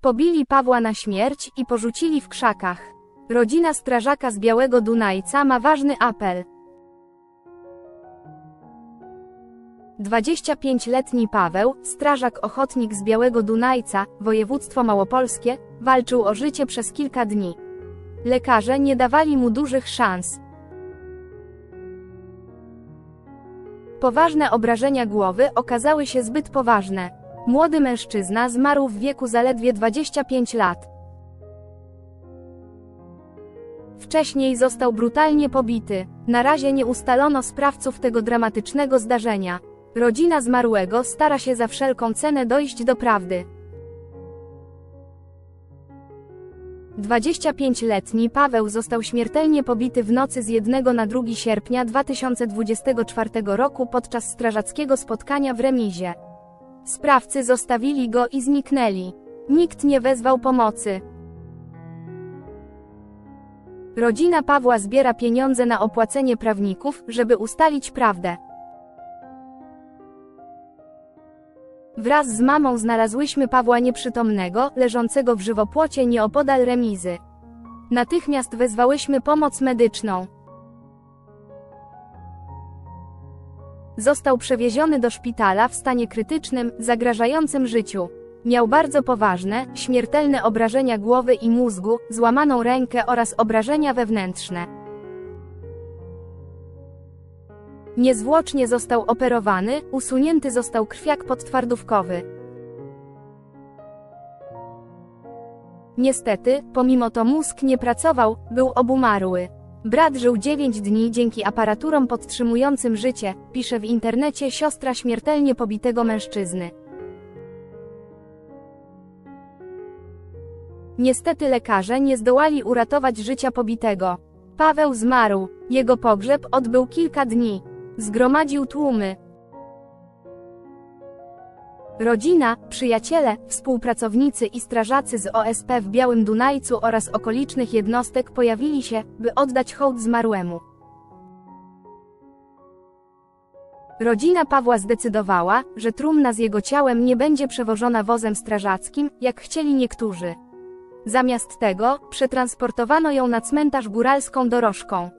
Pobili Pawła na śmierć i porzucili w krzakach. Rodzina strażaka z Białego Dunajca ma ważny apel. 25-letni Paweł, strażak ochotnik z Białego Dunajca, województwo małopolskie, walczył o życie przez kilka dni. Lekarze nie dawali mu dużych szans. Poważne obrażenia głowy okazały się zbyt poważne. Młody mężczyzna zmarł w wieku zaledwie 25 lat. Wcześniej został brutalnie pobity. Na razie nie ustalono sprawców tego dramatycznego zdarzenia. Rodzina zmarłego stara się za wszelką cenę dojść do prawdy. 25-letni Paweł został śmiertelnie pobity w nocy z 1 na 2 sierpnia 2024 roku podczas strażackiego spotkania w remizie. Sprawcy zostawili go i zniknęli. Nikt nie wezwał pomocy. Rodzina Pawła zbiera pieniądze na opłacenie prawników, żeby ustalić prawdę. Wraz z mamą znalazłyśmy Pawła nieprzytomnego, leżącego w żywopłocie nieopodal remizy. Natychmiast wezwałyśmy pomoc medyczną. Został przewieziony do szpitala w stanie krytycznym, zagrażającym życiu. Miał bardzo poważne, śmiertelne obrażenia głowy i mózgu, złamaną rękę oraz obrażenia wewnętrzne. Niezwłocznie został operowany, usunięty został krwiak podtwardówkowy. Niestety, pomimo to mózg nie pracował, był obumarły. Brat żył 9 dni dzięki aparaturom podtrzymującym życie, pisze w internecie siostra śmiertelnie pobitego mężczyzny. Niestety lekarze nie zdołali uratować życia pobitego. Paweł zmarł. Jego pogrzeb odbył kilka dni. Zgromadził tłumy. Rodzina, przyjaciele, współpracownicy i strażacy z OSP w Białym Dunajcu oraz okolicznych jednostek pojawili się, by oddać hołd zmarłemu. Rodzina Pawła zdecydowała, że trumna z jego ciałem nie będzie przewożona wozem strażackim, jak chcieli niektórzy. Zamiast tego, przetransportowano ją na cmentarz góralską dorożką.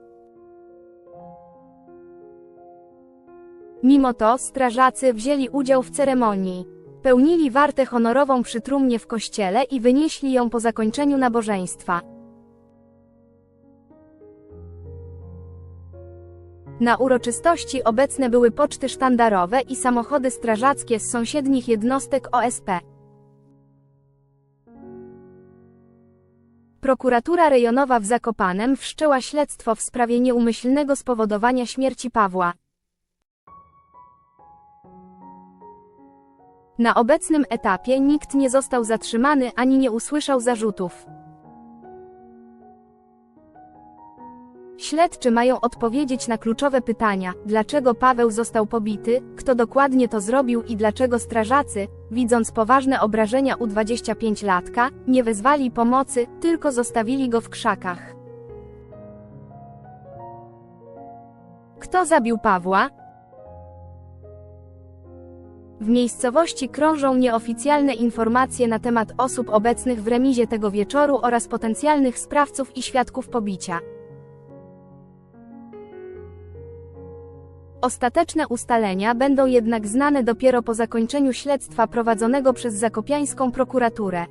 Mimo to strażacy wzięli udział w ceremonii. Pełnili wartę honorową przy trumnie w kościele i wynieśli ją po zakończeniu nabożeństwa. Na uroczystości obecne były poczty sztandarowe i samochody strażackie z sąsiednich jednostek OSP. Prokuratura rejonowa w Zakopanem wszczęła śledztwo w sprawie nieumyślnego spowodowania śmierci Pawła. Na obecnym etapie nikt nie został zatrzymany ani nie usłyszał zarzutów. Śledczy mają odpowiedzieć na kluczowe pytania, dlaczego Paweł został pobity, kto dokładnie to zrobił i dlaczego strażacy, widząc poważne obrażenia u 25-latka, nie wezwali pomocy, tylko zostawili go w krzakach. Kto zabił Pawła? W miejscowości krążą nieoficjalne informacje na temat osób obecnych w remizie tego wieczoru oraz potencjalnych sprawców i świadków pobicia. Ostateczne ustalenia będą jednak znane dopiero po zakończeniu śledztwa prowadzonego przez zakopiańską prokuraturę.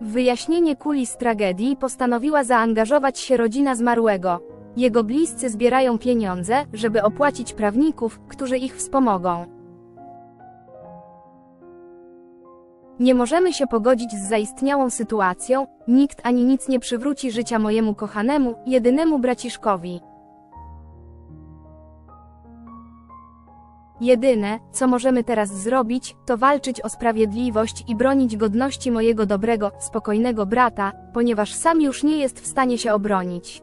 W wyjaśnienie kulis tragedii postanowiła zaangażować się rodzina zmarłego. Jego bliscy zbierają pieniądze, żeby opłacić prawników, którzy ich wspomogą. Nie możemy się pogodzić z zaistniałą sytuacją, nikt ani nic nie przywróci życia mojemu kochanemu, jedynemu braciszkowi. Jedyne, co możemy teraz zrobić, to walczyć o sprawiedliwość i bronić godności mojego dobrego, spokojnego brata, ponieważ sam już nie jest w stanie się obronić.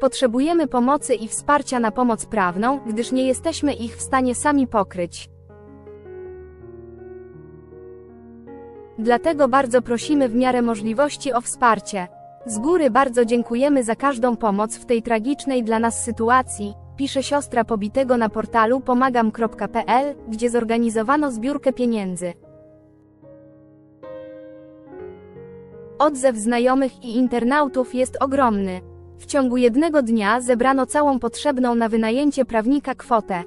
Potrzebujemy pomocy i wsparcia na pomoc prawną, gdyż nie jesteśmy ich w stanie sami pokryć. Dlatego bardzo prosimy w miarę możliwości o wsparcie. Z góry bardzo dziękujemy za każdą pomoc w tej tragicznej dla nas sytuacji, pisze siostra pobitego na portalu pomagam.pl, gdzie zorganizowano zbiórkę pieniędzy. Odzew znajomych i internautów jest ogromny. W ciągu jednego dnia zebrano całą potrzebną na wynajęcie prawnika kwotę.